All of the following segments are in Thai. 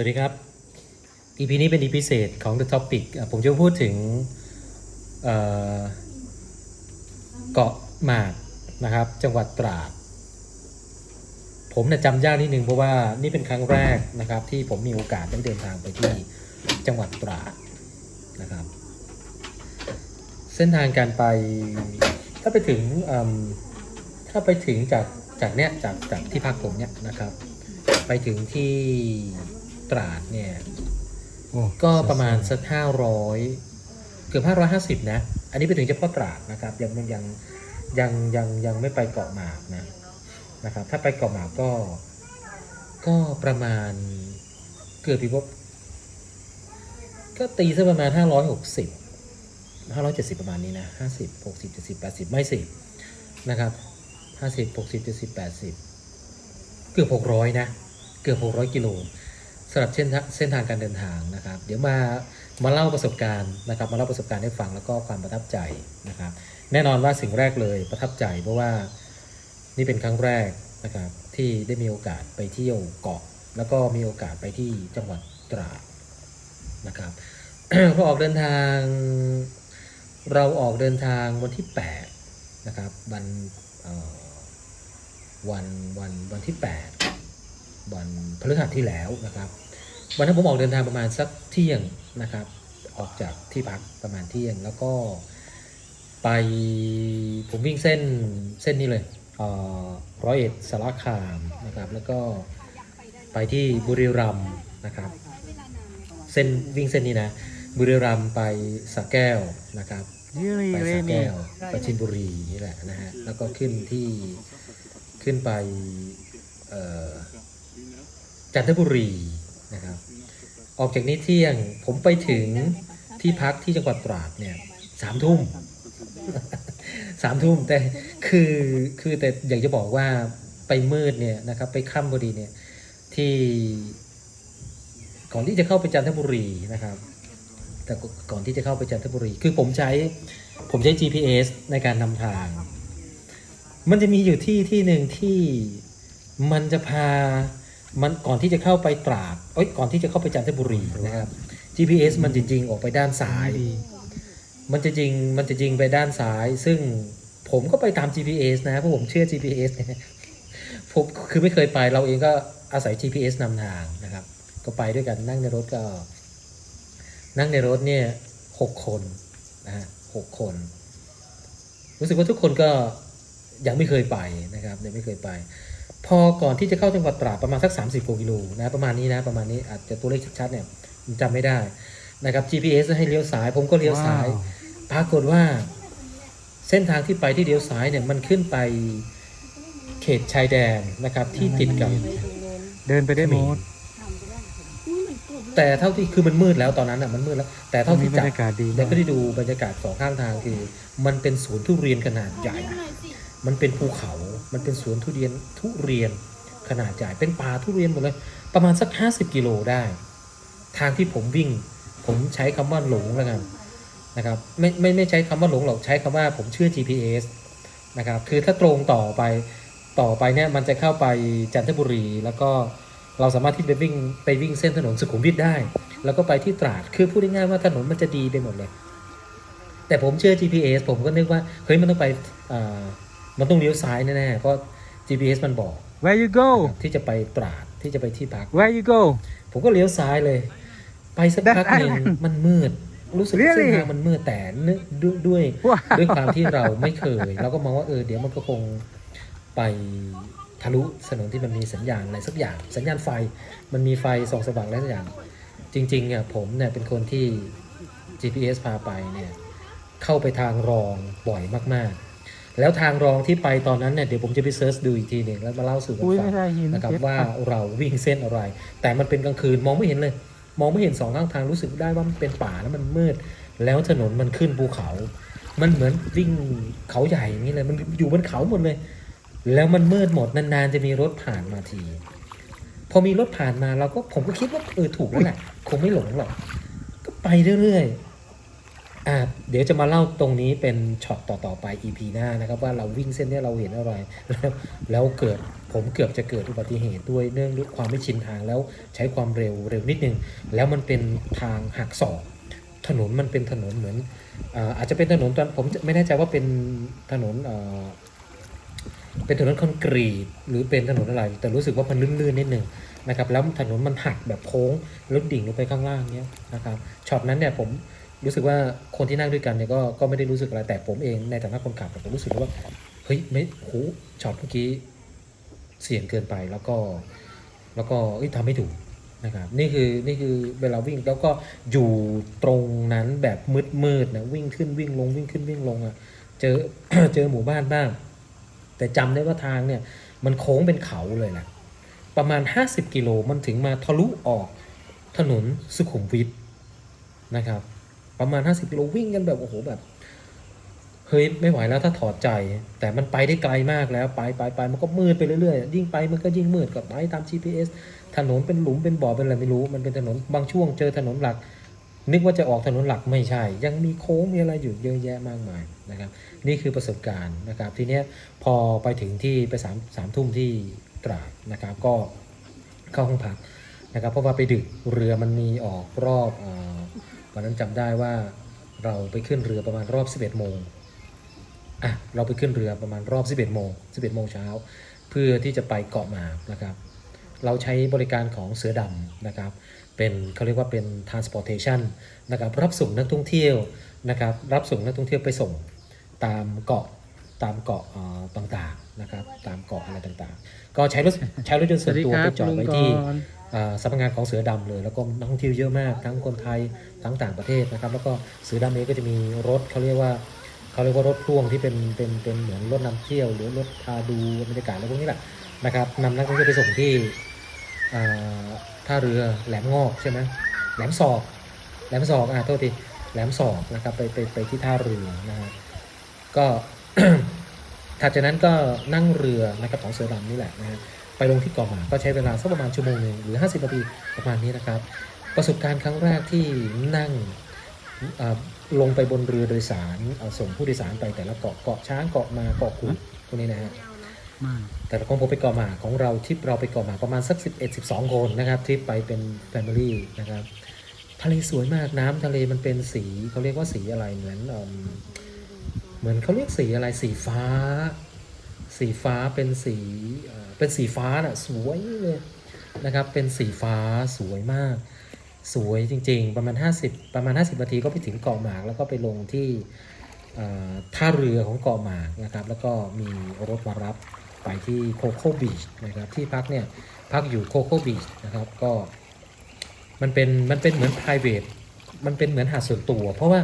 สวัสดีครับ EP นี้เป็น EP พิเศษของ The Topic ผมจะพูดถึงเเกาะหมากนะครับ จังหวัดตราด ผมเนี่ยจำยากนิดนึงเพราะว่านี่เป็นครั้งแรกนะครับ ที่ผมมีโอกาสได้เดินทางไปที่จังหวัดตราดนะครับ เส้นทางการไปถ้าไปถึงถ้าไปถึงจากจากเนี้ยจากจากที่พักผมเนี่ยนะครับ ไปถึงที่ ตราดเนี่ย โอ้ก็ประมาณสักห้าร้อยเกือบห้าร้อยห้าสิบนะ อันนี้ไปถึงเฉพาะตราดนะครับ ยังยังยังยังยังไม่ไปเกาะหมากนะนะครับ ถ้าไปเกาะหมากก็ ก็ประมาณเกือบพี่พบก็ตีซะประมาณห้าร้อยหกสิบห้าร้อยเจ็ดสิบประมาณนี้นะห้าสิบหกสิบเจ็ดสิบแปดสิบไม่สินะครับห้าสิบหกสิบเจ็ดสิบแปดสิบเกือบหกร้อยนะ เกือบหกร้อยกิโล สำหรับเส้นทางเส้นทางการเดินทางนะครับ เดี๋ยวมามาเล่าประสบการณ์นะครับ มาเล่าประสบการณ์ให้ฟังแล้วก็ความประทับใจนะครับ แน่นอนว่าสิ่งแรกเลยประทับใจ เพราะว่านี่เป็นครั้งแรกนะครับที่ได้มีโอกาสไปเที่ยวเกาะ แล้วก็มีโอกาสไปที่จังหวัดตราดนะครับพอออกเดินทาง เราออกเดินทางวันที่8นะครับวันวันวันวันที่8 วันพฤหัสที่แล้วนะครับวันนั้นผมออกเดินทางประมาณสักเที่ยงนะครับ ออกจากที่พักประมาณเที่ยงแล้วก็ไปผมวิ่งเส้นเส้นนี้เลยเอ่อร้อยเอ็ดสารคามนะครับแล้วก็ไปที่บุรีรัมย์นะครับเส้นวิ่งเส้นนี้นะบุรีรัมย์ไปสระแก้วนะครับไปสระแก้วไปชินบุรีนี่แหละนะฮะแล้วก็ขึ้นที่ขึ้นไปเอ่อ จันทบุรีนะครับ ออกจากนี้เที่ยงผมไปถึงที่พักที่จังหวัดตราดเนี่ยสามทุ่มสามทุ่มแต่คือคือแต่อยากจะบอกว่าไปมืดเนี่ยนะครับไปค่ำพอดีเนี่ยที่ก่อนที่จะเข้าไปจันทบุรีนะครับ แต่ก่อนที่จะเข้าไปจันทบุรี คือผมใช้ผมใช้ GPS ในการนำทาง มันจะมีอยู่ที่ที่หนึ่งที่มันจะพา มันก่อนที่จะเข้าไปตราดเอ้ยก่อนที่จะเข้าไปจันทบุรีนะครับ GPS มันจะยิงออกไปด้านซ้ายดีมันจะยิงมันจะยิงไปด้านซ้าย ซึ่งผมก็ไปตาม GPS นะเพราะผมเชื่อ GPS ไงผมคือไม่เคยไปเราเองก็อาศัย GPS นำทางนะครับ ก็ไปด้วยกันนั่งในรถก็ นั่งในรถเนี่ยหกคนนะฮะหกคน รู้สึกว่าทุกคนก็ยังไม่เคยไปนะครับยังไม่เคยไป พอก่อนที่จะเข้าจังหวัดตราดประมาณสัก 30กว่ากิโลนะประมาณนี้นะประมาณนี้อาจจะตัวเลขชัดๆเนี่ยผมจำไม่ได้นะครับ GPS ให้เลี้ยวซ้าย ผมก็เลี้ยวซ้าย ปรากฏว่า เส้นทางที่ไปที่เลี้ยวซ้ายเนี่ยมันขึ้นไปเขตชายแดนนะครับที่ติดกับเดินไปได้หมดแต่เท่าที่คือมันมืดแล้วตอนนั้นอะมันมืดแล้ว แต่ตอเท่านนี้ที่บรจับรยากาศดีแล้มาวกก็ได้ดูบรรยากาศสองข้างทางคือ มันเป็นสวนทุเรียนขนาดใหญ่ มันเป็นภูเขา มันเป็นสวนทุเรียนทุเรียนขนาดใหญ่เป็นป่าทุเรียนหมดเลย ประมาณสักห้าสิบกิโลได้ ทางที่ผมวิ่ง ผมใช้คำว่าหลงแล้วกันนะครับไม่ไม่ไม่ใช้คำว่าหลงหรอกใช้คำว่าผมเชื่อ GPS นะครับคือถ้าตรงต่อไปต่อไปเนี่ยมันจะเข้าไปจันทบุรี แล้วก็เราสามารถที่ไปวิ่งไปวิ่งเส้นถนนสุขุมวิทได้ แล้วก็ไปที่ตราดคือพูดง่ายๆว่าถนนมันจะดีไปหมดเลย แต่ผมเชื่อ GPS ผมก็นึกว่าเฮ้ยมันต้องไปอ มันต้องเลี้ยวซ้ายแน่ๆ เพราะ GPS มันบอก Where you go ที่จะไปตราดที่จะไปที่พัก Where you go ผมก็เลี้ยวซ้ายเลย ไปสักพักหนึ่ง That มันมืด รู้สึกว่า Really? เส้นทางมันมืดแต่เนื่องด้วยด้วยว้าวด้วยความที่เราไม่เคย เราก็มองว่าเออเดี๋ยวมันก็คงไปทะลุถนนที่มันมีสัญญาณอะไรสักอย่าง สัญญาณไฟมันมีไฟส่องสว่างอะไรสักอย่าง จริงๆอะผมเนี่ยเป็นคนที่ GPS พาไปเนี่ยเข้าไปทางรองบ่อยมากๆ แล้วทางรองที่ไปตอนนั้นเนี่ยเดี๋ยวผมจะไปเซิร์ชดูอีกทีหนึ่งแล้วมาเล่าสู่กันอุ้ยฟัไม่งได้ยินนะครับเจ็บว่าปะเราวิ่งเส้นอะไร แต่มันเป็นกลางคืนมองไม่เห็นเลย มองไม่เห็นสองข้างทางรู้สึกได้ว่ามันเป็นป่าแล้วมันมืด แล้วถนนมันขึ้นภูเขา มันเหมือนวิ่งเขาใหญ่อย่างนี้เลยมันอยู่บนเขาหมดเลย แล้วมันมืดหมดนานๆจะมีรถผ่านมาที พอมีรถผ่านมาเราก็ผมก็คิดว่าเออถูกแล้วแหละคงไม่หลงหรอกก็ไปเรื่อยๆ อะเดี๋ยวจะมาเล่าตรงนี้เป็นช็อตต่อๆไป EP หน้านะครับ ว่าเราวิ่งเส้นนี้เราเห็นอะไร แล้วแล้วเกิดผมเกือบจะเกิดอุบัติเหตุด้วยเนื่องด้วยความไม่ชินทางแล้วใช้ความเร็วเร็วนิดนึง แล้วมันเป็นทางหักศอกถนนมันเป็นถนนเหมือนอาอาจจะเป็นถนนตอนผมไม่แน่ใจว่าเป็นถนนเป็นถนนคอนกรีตหรือเป็นถนนอะไร แต่รู้สึกว่ามันลื่นๆนิดนึงนะครับแล้วถนนมันหักแบบโค้งแล้วดิ่งลงไปข้างล่างเนี้ยนะครับช็อตนั้นเนี่ยผม รู้สึกว่าคนที่นั่งด้วยกันเนี่ยก็ก็ไม่ได้รู้สึกอะไรแต่ผมเองในฐานะคนขับผมรู้สึกว่าเฮ้ยไม่โหช็อตเมื่อกี้เสี่ยงเกินไปแล้วก็ แล้วก็เอ้ยทำไม่ถูกนะครับนี่คือนี่คือเวลาวิ่งแล้วก็อยู่ตรงนั้นแบบมืดๆนะวิ่งขึ้นวิ่งลงวิ่งขึ้นวิ่งลงอะ่ะเจอเจอหมู่บ้านบ้าง แต่จำได้ว่าทางเนี่ยมันโค้งเป็นเขาเลยแหละประมาณ 50 กิโลมันถึงมาทะลุออกถนนสุขุมวิทนะครับ ประมาณ 50กิโลวิ่งกันแบบโอ้โหแบบเฮ้ยไม่ไหวแล้วถ้าถอดใจ แต่มันไปได้ไกลมากแล้วไปไปไปมันก็มืดไปเรื่อยๆยิ่งไปมันก็ยิ่งมืดก็ไปตาม GPS ถนนเป็นหลุมเป็นบ่อเป็นอะไรไม่รู้ มันเป็นถนนบางช่วงเจอถนนหลัก นึกว่าจะออกถนนหลักไม่ใช่ ยังมีโค้งมีอะไรอยู่เยอะแยะมากมายนะครับ นี่คือประสบการณ์นะครับทีนี้พอไปถึงที่ไปสามสามทุ่มที่ตราดนะครับ ก็เข้าห้องพักนะครับเพราะว่าไปดึกเรือมันมีออกรอบอ วันนั้นจำได้ว่าเราไปขึ้นเรือประมาณรอบ 11 โมงอะเราไปขึ้นเรือประมาณรอบ 11 โมง 11 โมงเช้า เพื่อที่จะไปเกาะหมานะครับ เราใช้บริการของเสือดำนะครับ เป็นเขาเรียกว่าเป็น transportation นะครับ รับส่งนักท่องเที่ยวนะครับ รับส่งนักท่องเที่ยวไปส่งตามเกาะตามเกาะต่างๆนะครับ ตามเกาะอะไรต่างๆ ก็ใช้รถใช้รถยนต์ส่วนตัวไปจอดไว้ที่ สำนักงานของเสือดำเลย แล้วก็นักท่องเที่ยวเยอะมากทั้งคนไทยทั้งต่างประเทศนะครับ แล้วก็เสือดำเองก็จะมีรถเขาเรียกว่าเขาเรียกว่ารถพ่วงที่เป็นเป็นเป็นเหมือนรถนำเที่ยว หรือรถพาดูบรรยากาศอะไรพวกนี้แหละนะครับนำนักท่องเที่ยวไปส่งที่ท่าเรือแหลมงอกใช่ไหมแหลมศอก แหลมศอกอ่าโทษทีแหลมศอกนะครับไปไปไปที่ท่าเรือนะฮะก็ถัดจากนั้นก็นั่งเรือนะครับของเสือดำนี่แหละนะฮะ ไปลงที่เกาะหมากก็ใช้เวลาสักประมาณชั่วโมงหนึ่งหรือ 50นาทีประมาณนี้นะครับ ประสบการณ์ครั้งแรกที่นั่งอ่าลงไปบนเรือโดยสารเอาส่งผู้โดยสารไปแต่ละเกาะเกาะช้างเกาะมาเกาะกูดพวกนี้นะฮะมาแต่ของผมไปเกาะหมากของเราทริปเราไปเกาะหมากประมาณสัก 11 12 คนนะครับทริปไปเป็นแฟมิลี่นะครับทะเลสวยมากน้ำทะเลมันเป็นสีเขาเรียกว่าสีอะไรเหมือนเอิ่มเหมือนเขาเรียกสีอะไรสีฟ้า สีฟ้าเป็นสีเอ่อ เป็นสีฟ้าน่ะสวยเลยนะครับ เป็นสีฟ้าสวยมาก สวยจริง ๆ ประมาณ 50 ประมาณ 50นาทีก็ไปถึงเกาะหมาก แล้วก็ไปลงที่ท่าเรือของเกาะหมากนะครับ แล้วก็มีรถมารับไปที่โคโค่บีชนะครับ ที่พักเนี่ยพักอยู่โคโค่บีชนะครับ ก็มันเป็นมันเป็นเหมือน private มันเป็นเหมือนหาดส่วนตัว เพราะว่า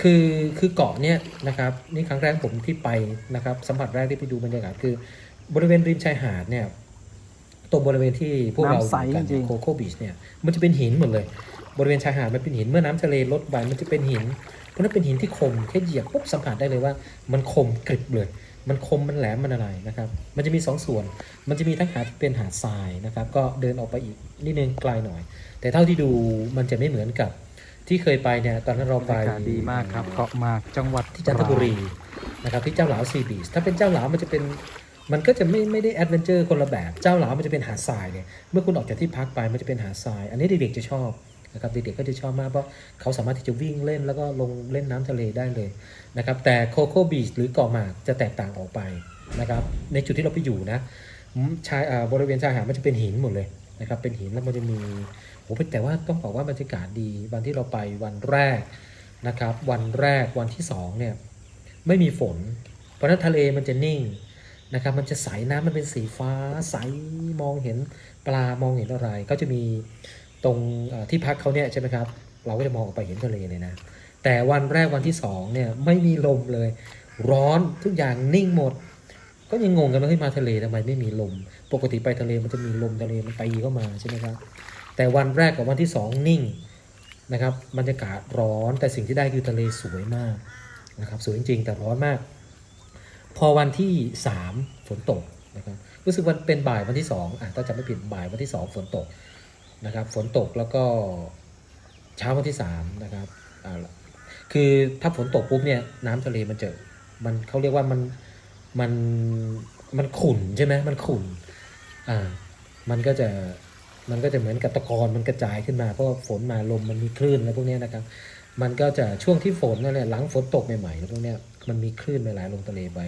คือคือเกาะเนี่ยนะครับนี่ครั้งแรกผมที่ไปนะครับสัมผัสแรกที่ไปดูบรรยากาศคือ บริเวณริมชายหาดเนี่ยตรงบริเวณที่พวกเราอยู่กันโคโค่บีชเนี่ยมันจะเป็นหินหมดเลย บริเวณชายหาดมันเป็นหินเมื่อน้ำทะเลลดไปมันจะเป็นหิน เพราะนั้นเป็นหินที่คมแค่เหยียบปุ๊บสัมผัสได้เลยว่า มันคมกริบเลย มันคมมันแหลมมันอะไรนะครับ มันจะมีสองส่วน มันจะมีทั้งหาดที่เป็นหาดทรายนะครับ ก็เดินออกไปอีกนิดนึงไกลหน่อย แต่เท่าที่ดูมันจะไม่เหมือนกับที่เคยไปเนี่ยตอนนั้นเราบรไปรยากาศดีมากครับเกาะหมากจังหวัดที่จันทบุรีนะครับที่เจ้าหลาวซีบีชถ้าเป็นเจ้าหลาวมันจะเป็น มันก็จะไม่ไม่ได้แอดเวนเจอร์คนละแบบ เจ้าหลามันจะเป็นหาดทรายเนี่ย เมื่อคุณออกจากที่พักไปมันจะเป็นหาดทราย อันนี้เด็กๆจะชอบนะครับเด็กๆก็จะชอบมากเพราะเขาสามารถที่จะวิ่งเล่นแล้วก็ลงเล่นน้ำทะเลได้เลยนะครับ แต่โคโค่บีชหรือเกาะหมากจะแตกต่างออกไปนะครับ ในจุดที่เราไปอยู่นะชายบริเวณชายหาดมันจะเป็นหินหมดเลยนะครับ เป็นหินแล้วมันจะมีโอ้แต่ว่าต้องบอกว่าบรรยากาศดีวันที่เราไปวันแรกนะครับ วันแรกวันที่สองเนี่ยไม่มีฝน เพราะฉะนั้นทะเลมันจะนิ่ง นะครับ มันจะใสน้ำมันเป็นสีฟ้าใสมองเห็นปลามองเห็นอะไร ก็จะมีตรงที่พักเขาเนี่ยใช่ไหมครับ เราก็จะมองออกไปเห็นทะเลเลยนะ แต่วันแรกวันที่สองเนี่ยไม่มีลมเลย ร้อนทุกอย่างนิ่งหมด ก็ยังงงกันว่าเฮ้ยมาทะเลทำไมไม่มีลม ปกติไปทะเลมันจะมีลมทะเลมันตีเข้ามาใช่ไหมครับ แต่วันแรกกับวันที่สองนิ่งนะครับบรรยากาศร้อนแต่สิ่งที่ได้คือทะเลสวยมากนะครับสวยจริงๆแต่ร้อนมาก พอวันที่สามฝนตกนะครับรู้สึกวันเป็นบ่ายวันที่สองอะถ้าจำไม่ผิดบ่ายวันที่สองฝนตกนะครับ ฝนตกแล้วก็เช้าวันที่สามนะครับอ่าคือถ้าฝนตกปุ๊บเนี่ยน้ำทะเลมันเจะมันเขาเรียกว่ามันมันมันขุ่นใช่ไหมมันขุ่นอ่ามันก็จะมันก็จะเหมือนกับตะกอนมันกระจายขึ้นมาเพราะว่าฝนมาลมมันมีคลื่นอะไรพวกนี้นะครับ มันก็จะช่วงที่ฝนนั่นแหละหลังฝนตกใหม่ๆแล้วพวกเนี้ย มันมีคลื่นไหลลงทะเลไป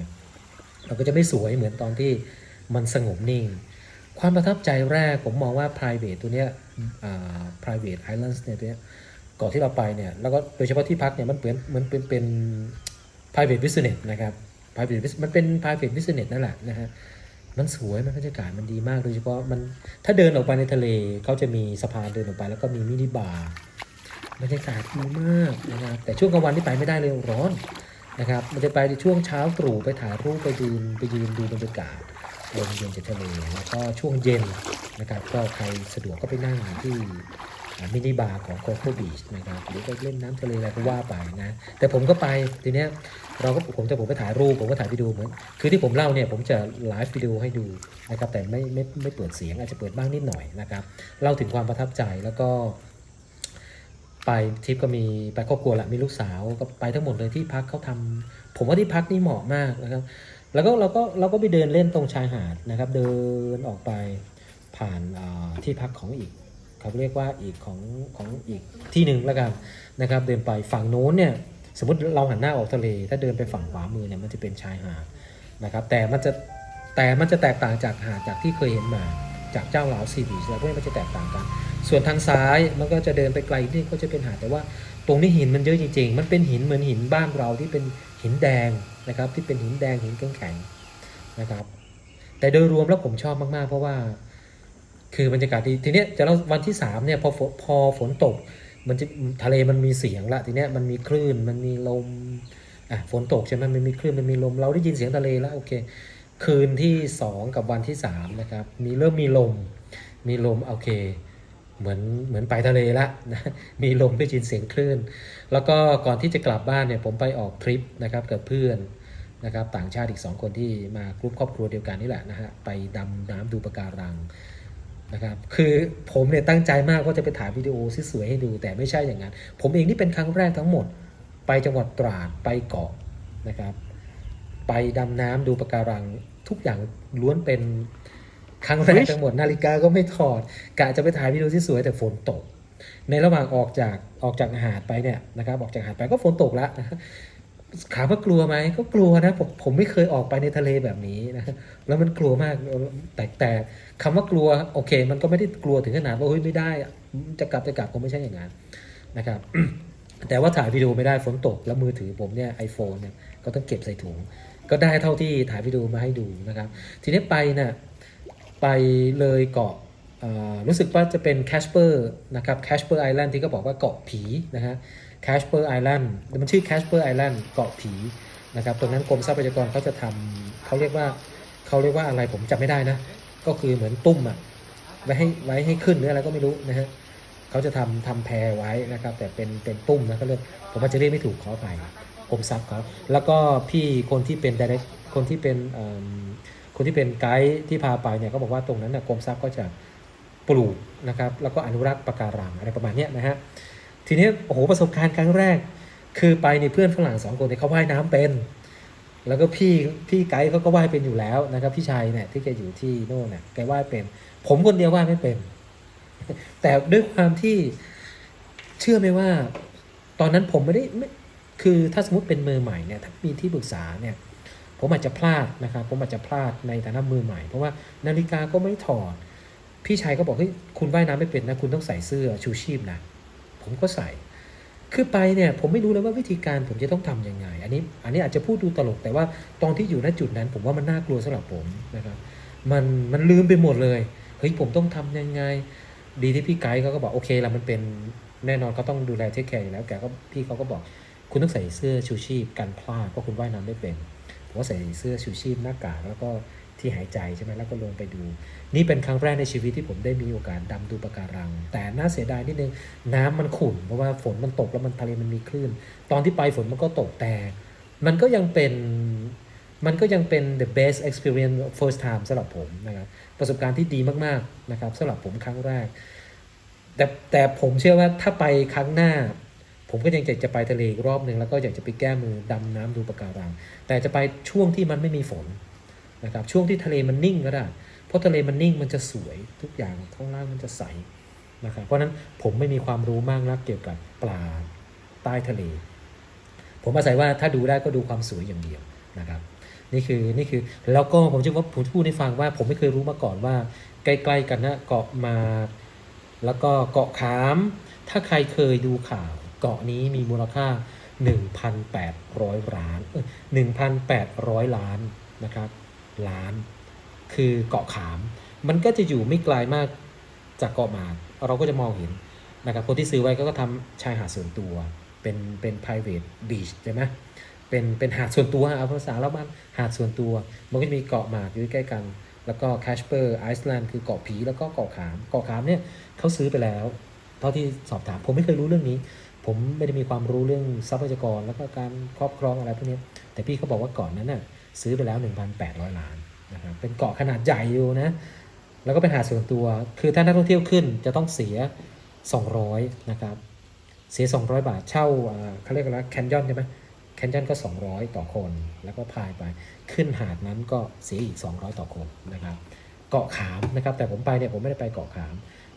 เราก็จะไม่สวยเหมือนตอนที่มันสงบนิ่ง ความประทับใจแรกผมมองว่า private ตัวเนี้ย private islands เนี่ยตัวเนี้ยก่อนที่เราไปเนี่ยแล้วก็โดยเฉพาะที่พักเนี่ยมันเปลี่ยนเหมือนเป็นเป็น private business นะครับ private มันเป็น private business นั่นแหละนะฮะมันสวยมันบรรยากาศมันดีมากโดยเฉพาะมันถ้าเดินออกไปในทะเลเขาจะมีสะพานเดินออกไปแล้วก็มีมินิบาร์บรรยากาศดีมากนะครับแต่ช่วงกลางวันที่ไปไม่ได้เลยร้อน นะครับ มันจะไปในช่วงเช้าตรู่ไปถ่ายรูปไปยืนไปยืนดูบรรยากาศลมเย็นจากทะเลแล้วก็ช่วงเย็นนะครับก็ใครสะดวกก็ไปนั่งที่มินิบาร์ของโคโคบีชนะครับหรือไปเล่นน้ำทะเลอะไรก็ว่าไปนะ แต่ผมก็ไปทีเนี้ยเราก็ผมจะผมไปถ่ายรูปผมก็ถ่ายวิดีโอเหมือนคือที่ผมเล่าเนี่ยผมจะไลฟ์วิดีโอให้ดูนะครับแต่ไม่ไม่ไม่เปิดเสียงอาจจะเปิดบ้างนิดหน่อยนะครับเล่าถึงความประทับใจแล้วก็ ไปทริปก็มีไปครอบครัวแหละมีลูกสาวก็ไปทั้งหมดเลยที่พักเขาทำผมว่าที่พักนี่เหมาะมากนะครับ แล้วก็เราก็เราก็ไปเดินเล่นตรงชายหาดนะครับ เดินออกไปผ่านที่พักของอีกเขาเรียกว่าอีกของของอีกที่หนึ่งแล้วกันนะครับ เดินไปฝั่งโน้นเนี่ยสมมติเราหันหน้าออกทะเล ถ้าเดินไปฝั่งขวามือเนี่ยมันจะเป็นชายหาดนะครับ แต่มันจะแต่มันจะแตกต่างจากหาดจากที่เคยเห็นมา จากเจ้าหลาวซีบีชแล้วพวกนี้มันจะแตกต่างกัน ส่วนทางซ้ายมันก็จะเดินไปไกลนี่ก็จะเป็นหาดแต่ว่า ตรงนี้หินมันเยอะจริงๆ มันเป็นหินเหมือนหินบ้านเราที่เป็นหินแดงนะครับ ที่เป็นหินแดงหินแข็งๆนะครับ แต่โดยรวมแล้วผมชอบมากๆ เพราะว่า คือบรรยากาศดีทีเนี้ยจะเล่าวันที่สามเนี่ยพอฝนพอฝนตก มันจะทะเลมันมีเสียงละทีเนี้ยมันมีคลื่นมันมีลมอะฝนตกใช่ไหมมันมีคลื่นมันมีลมเราได้ยินเสียงทะเลแล้วโอเค คืนที่สองกับวันที่สามนะครับ มีเริ่มมีลม มีลมโอเค เหมือนเหมือนไปทะเลละนะมีลมได้ยินเสียงคลื่น แล้วก็ก่อนที่จะกลับบ้านเนี่ยผมไปออกทริปนะครับกับเพื่อนนะครับต่างชาติอีก 2 คนที่มากรุ๊ปครอบครัวเดียวกันนี่แหละนะฮะไปดำน้ำดูปะการังนะครับคือผมเนี่ยตั้งใจมากว่าจะไปถ่ายวิดีโอสวยๆให้ดู แต่ไม่ใช่อย่างนั้น ผมเองนี่เป็นครั้งแรกทั้งหมด ไปจังหวัดตราดไปเกาะนะครับ ไปดำน้ำดูปะการัง ทุกอย่างล้วนเป็นครั้งแรกทั้งหมดนาฬิกาก็ไม่ถอดกะจะไปถ่ายวิดีโอที่สวยแต่ฝนตก ในระหว่างออกจากออกจากหาดไปเนี่ยนะครับออกจากหาดไปก็ฝนตกแล้วนะถามว่ากลัวไหมก็กลัวนะผมผมไม่เคยออกไปในทะเลแบบนี้นะแล้วมันกลัวมากแต่แต่คำว่ากลัวโอเค มันก็ไม่ได้กลัวถึงขนาดว่าเฮ้ยไม่ได้อะจะกลับจะกลับคงไม่ใช่อย่างนั้นนะครับ แต่ว่าถ่ายวิดีโอไม่ได้ฝนตกแล้วมือถือผมเนี่ยไอโฟนเนี่ยก็ต้องเก็บใส่ถุง ก็ได้เท่าที่ถ่ายวิดีโอมาให้ดูนะครับ ทีนี้ไปเนี่ยไปเลยเกาะรู้สึกว่าจะเป็นแคชเปอร์นะครับแคชเปอร์ไอแลนด์ที่เขาบอกว่าเกาะผีนะฮะแคชเปอร์ไอแลนด์มันชื่อแคชเปอร์ไอแลนด์เกาะผีนะครับตรงนั้นกรมทรัพยากรเขาจะทำเขาเรียกว่าเขาเรียกว่าอะไรผมจำไม่ได้นะ ก็คือเหมือนตุ้มอะไว้ให้ไว้ให้ขึ้นหรืออะไรก็ไม่รู้นะฮะเขาจะทำทำแพรไว้นะครับ แต่เป็นเป็นตุ้มนะเขาเรียกผมอาจจะเรียกไม่ถูกขอไปก รมทรัพย์เขาแล้วก็พี่คนที่เป็น direct คนที่เป็นคนที่เป็นไกด์ที่พาไปเนี่ยก็บอกว่าตรงนั้นนะกรมทรัพย์ก็จะปลูกนะครับ แล้วก็อนุรักษ์ปะการังอะไรประมาณนี้นะฮะทีนี้โอ้โหประสบการณ์ครั้งแรก คือไปในเพื่อนฝรั่งสองคนเนี่ยเขาว่ายน้ำเป็น แล้วก็พี่พี่ไกด์เขาก็ว่ายเป็นอยู่แล้วนะครับพี่ชายเนี่ยที่แกอยู่ที่โน่นเนี่ยแกว่ายเป็น ผมคนเดียวว่ายไม่เป็น แต่ด้วยความที่เชื่อไหมว่า ตอนนั้นผมไม่ได้ไคือถ้าสมมติเป็นมือใหม่เนี่ยถ้ามีที่ปรึกษาเนี่ยผมอาจจะพลาดนะครับผมอาจจะพลาดในฐานะมือใหม่ เพราะว่านาฬิกาก็ไม่ถอด พี่ชายก็บอกเฮ้ยคุณว่ายน้ำไม่เป็นนะคุณต้องใส่เสื้อชูชีพนะผมก็ใส่คือไปเนี่ยผมไม่รู้เลยว่าวิธีการผมจะต้องทำยังไง อันนี้อันนี้อาจจะพูดดูตลกแต่ว่าตอนที่อยู่ณจุดนั้น ผมว่ามันน่ากลัวสำหรับผมนะครับมันมันลืมไปหมดเลยเฮ้ยผมต้องทำยังไง ดีที่พี่ไกด์เขาก็บอกโอเคละมันเป็นแน่นอนเขาต้องดูแลเทคแคร์อยู่แล้วแกก็พี่เขาก็บอก คุณต้องใส่เสื้อชูชีพกันพลาดเพราะคุณว่ายน้ำไม่เป็นผมก็ใส่เสื้อชูชีพหน้ากากแล้วก็ที่หายใจใช่ไหมแล้วก็ลงไปดู นี่เป็นครั้งแรกในชีวิตที่ผมได้มีโอกาสดำดูปะการัง แต่น่าเสียดายนิดนึงน้ำมันขุ่นเพราะว่าฝนมันตกแล้วมันทะเลมันมีคลื่น ตอนที่ไปฝนมันก็ตกแต่ มันก็ยังเป็นมันก็ยังเป็น the best experience first time สำหรับผมนะครับประสบการณ์ที่ดีมากๆนะครับสำหรับผมครั้งแรก แต่แต่ผมเชื่อว่าถ้าไปครั้งหน้า ผมก็ยังจะจะไปทะเลอีกรอบหนึ่งแล้วก็อยากจะไปแก้มือดำน้ำดูปะการัง แต่จะไปช่วงที่มันไม่มีฝนนะครับช่วงที่ทะเลมันนิ่งก็ได้ เพราะทะเลมันนิ่งมันจะสวยทุกอย่างข้างล่างมันจะใสนะครับเพราะฉะนั้นผมไม่มีความรู้มากนักเกี่ยวกับปลาใต้ทะเล ผมอาศัยว่าถ้าดูได้ก็ดูความสวยอย่างเดียวนะครับนี่คือนี่คือแล้วก็ผมจะว่าผมพูดให้ฟังว่า ผมไม่เคยรู้มาก่อนว่า ใกล้ๆกันนะเกาะมา แล้วก็เกาะขาม ถ้าใครเคยดูข่าว เกาะนี้มีมูลค่า 1,800 ล้าน 1,800 ล้านนะครับ ล้าน คือเกาะขาม มันก็จะอยู่ไม่ไกลมากจากเกาะหมาก เราก็จะมองเห็นนะครับคนที่ซื้อไว้ก็ก็ทำชายหาดส่วนตัวเป็นเป็น private beach ใช่ไหมเป็นเป็นหาดส่วนตัวเอาภาษาเราบ้านหาดส่วนตัว มันก็จะมีเกาะหมากอยู่ใกล้กัน แล้วก็แคชเปอร์ไอซ์แลนด์คือเกาะผีแล้วก็เกาะขาม เกาะขามเนี่ยเขาซื้อไปแล้ว เท่าที่สอบถามผมไม่เคยรู้เรื่องนี้ ผมไม่ได้มีความรู้เรื่องทรัพยากรแล้วก็การครอบครองอะไรพวกนี้ แต่พี่เขาบอกว่าก่อนนั้นน่ะซื้อไปแล้ว 1,800 ล้านนะครับเป็นเกาะขนาดใหญ่อยู่นะ แล้วก็เป็นหาดส่วนตัว คือถ้านักท่องเที่ยวขึ้นจะต้องเสีย 200 นะครับ เสีย 200 บาทเช่าเขาเรียกอะไรแคนยอนใช่ไหมแคนยอนก็ 200 ต่อคน แล้วก็พายไปขึ้นหาดนั้นก็เสียอีก 200 ต่อคนนะครับ เกาะขามนะครับ แต่ผมไปเนี่ยผมไม่ได้ไปเกาะขาม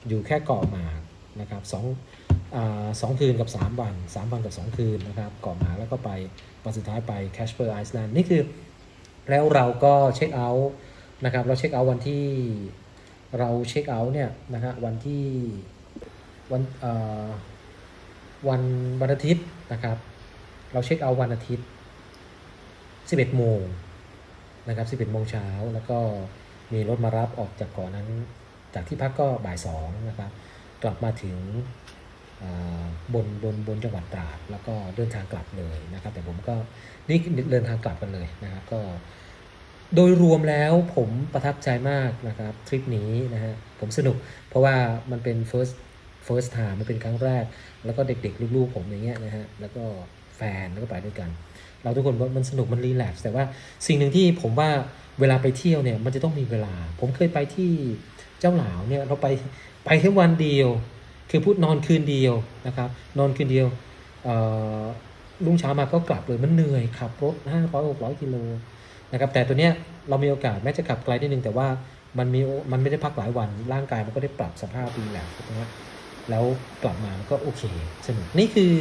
อยู่แค่เกาะหมากนะครับสอง สองคืนกับ 3 วัน 3 วันกับ 2 คืนนะครับกาะหมาแล้วก็ไปวันสุดท้ายไปแคชเปอร์ไอซ์แลนด์นี่คือแล้วเราก็เช็คเอาท์นะครับเราเช็คเอาท์วันที่เราเช็คเอาท์เนี่ยนะฮะวันที่วันวันวันอาทิตย์นะครับเราเช็คเอาท์วันอาทิตย์ 11 โมงนะครับ 11 โมงเช้าแล้วก็มีรถมารับออกจากก่อนนั้น จากที่พักก็บ่ายสองนะครับกลับมาถึง บนบนบนจังหวัดตราดแล้วก็เดินทางกลับเลยนะครับ แต่ผมก็นี่เดินทางกลับกันเลยนะครับก็ โดยรวมแล้วผมประทับใจมากนะครับทริปนี้นะฮะผมสนุก เพราะว่ามันเป็น first first time มันเป็นครั้งแรก แล้วก็เด็กๆ ลูกๆ ผมอย่างเงี้ยนะฮะแล้วก็แฟนแล้วก็ไปด้วยกัน เราทุกคนว่ามันสนุกมันรีแลกซ์แต่ว่าสิ่งหนึ่งที่ผมว่าเวลาไปเที่ยวเนี่ยมันจะต้องมีเวลา ผมเคยไปที่เจ้าหลาวเนี่ยเราไปไปแค่วันเดียว คือพูดนอนคืนเดียวนะครับ นอนคืนเดียวรุ่งเช้ามาก็กลับเลยมันเหนื่อยขับรถห้าร้อยหกร้อยกิโลนะครับแต่ตัวเนี้ยเรามีโอกาสแม้จะขับไกลนิดนึงแต่ว่ามันมีมันไม่ได้พักหลายวันร่างกายมันก็ได้ปรับสภาพดีแหละถูกไหมครับแล้วกลับมามันก็โอเคสนุกนี่คือ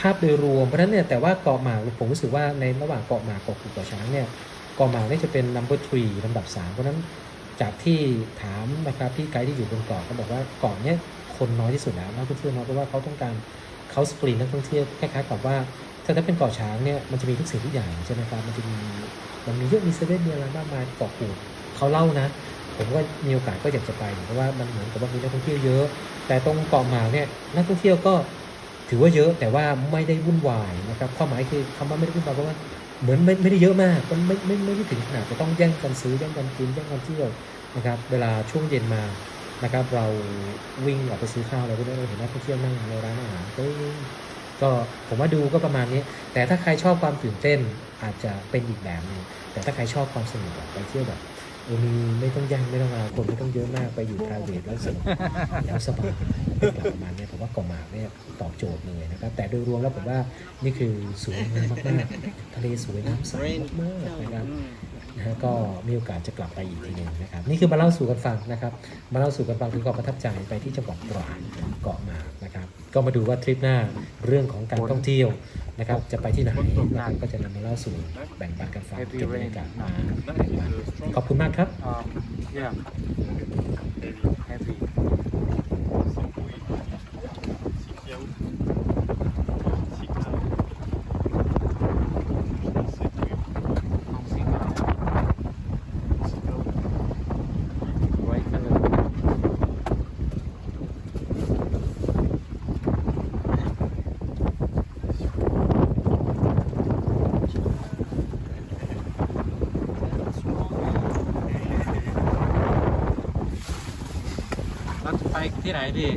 ภาพโดยรวมเพราะฉะนั้นเนี่ยแต่ว่าเกาะหมากผมรู้สึกว่าในระหว่างเกาะหมากเกาะกูเกาะช้างเนี่ยเกาะหมากนี่จะเป็น number three ลำดับสามเพราะฉะนั้นจากที่ถามนะครับพี่ไกด์ที่อยู่บนเกาะเขาบอกว่าเกาะเนี้ย คนน้อยที่สุดแล้วนักท่องเที่ยวน้อยเพราะว่าเขาต้องการเขาสกรีนนักท่องเที่ยวคล้ายๆกับว่าถ้าถ้าเป็นเกาะช้างเนี่ยมันจะมีทุกสิ่งทุกอย่างใช่ไหมครับมันจะมีมันมีเยอะมีเซเว่นมีอะไรมากมายเกาะกูดเขาเล่านะ ผมก็มีโอกาสก็อยากจะไปเพราะว่ามันเหมือนกับว่ามีนักท่องเที่ยวเยอะ แต่ตรงเกาะหมากเนี่ยนักท่องเที่ยวก็ถือว่าเยอะแต่ว่าไม่ได้วุ่นวายนะครับความหมายคือคำว่าไม่ได้วุ่นวายเพราะว่าเหมือนไม่ไม่ได้เยอะมากมันไม่ไม่ไม่ได้ถึงขนาดจะต้องแย่งกันซื้อแย่งกันกินแย่งกันเที่ยวนะครับเวลาช่วงเย็นมา นะครับ เราวิ่งออกไปซื้อข้าวอะไรพวกนี้เราเห็นนักท่องเที่ยวนั่งในร้านอาหารก็ก็ผมว่าดูก็ประมาณนี้ แต่ถ้าใครชอบความตื่นเต้นอาจจะเป็นอีกแบบหนึงแต่ถ้าใครชอบความสนุกอะไปเที่ยวแบบมีไม่ต้องย่งไม่ต้องอะไรคนไม่ต้องเยอะมากไปอยู่ private แล้วสนุกแล้วสบายประมาณนี้ผมว่าเกาะหมากเนี่ยตอบโจทย์เลยนะครับ แต่โดยรวมแล้วผมว่านี่คือสวยงามมากๆทะเลสวยน้ำใสมากๆนะครับ นะฮะก็มีโอกาสจะกลับไปอีกทีหนึงนะครับนี่คือมาเล่าสู่กันฟังนะครับมาเล่าสู่กันฟังถึงความประทับใจไปที่จังหวัดตราดเกาะหมากนะครับก็มาดูว่าทริปหน้าเรื่องของการท่องเที่ยวนะครับจะไปที่ไหนนะครับก็จะนำมาเล่าสู่แบ่งปันกันฟังเก็บบรรยากาศมาแบ่งปันขอบคุณมากครับ um, yeah heavy ऐकते राहिले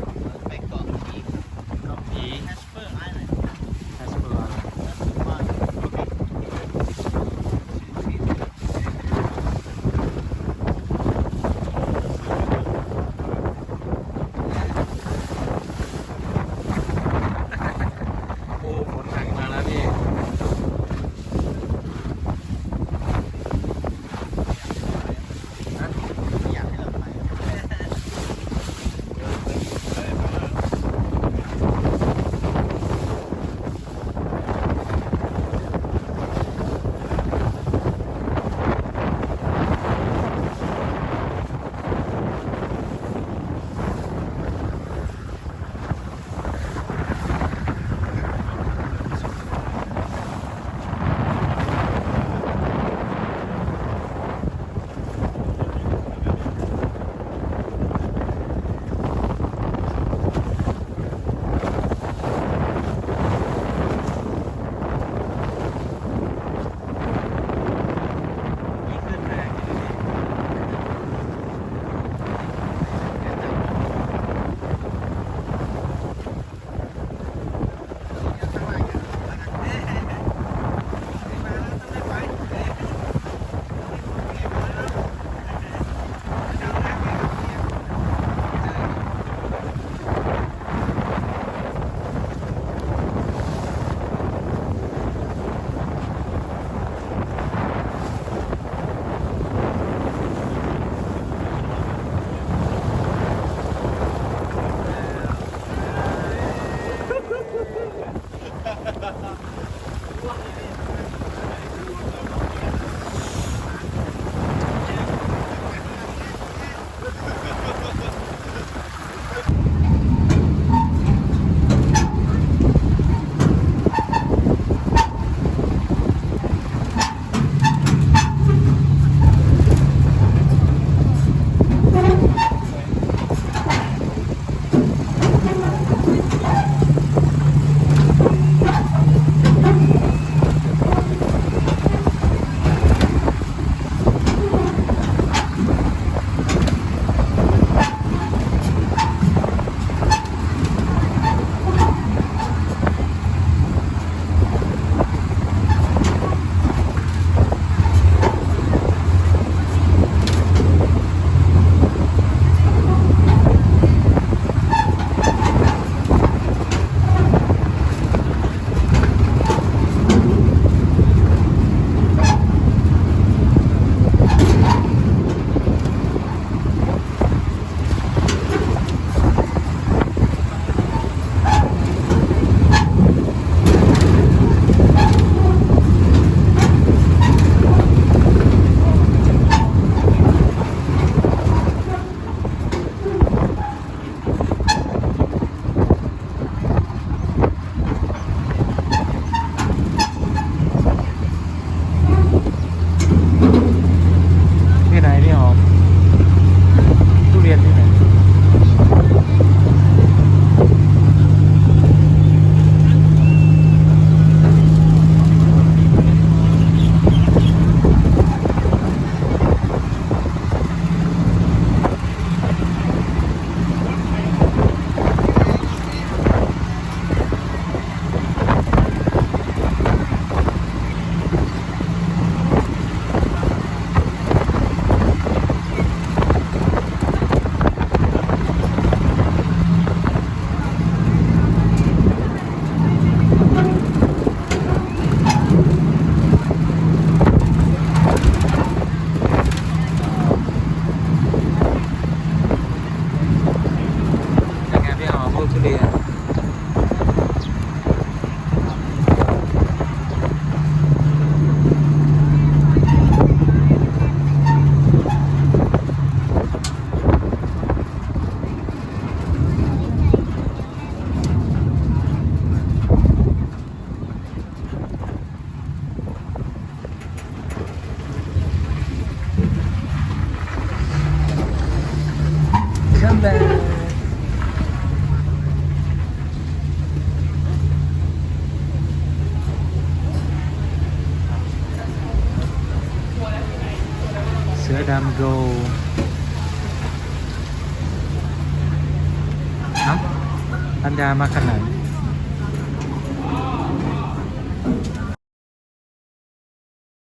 ามาขนาด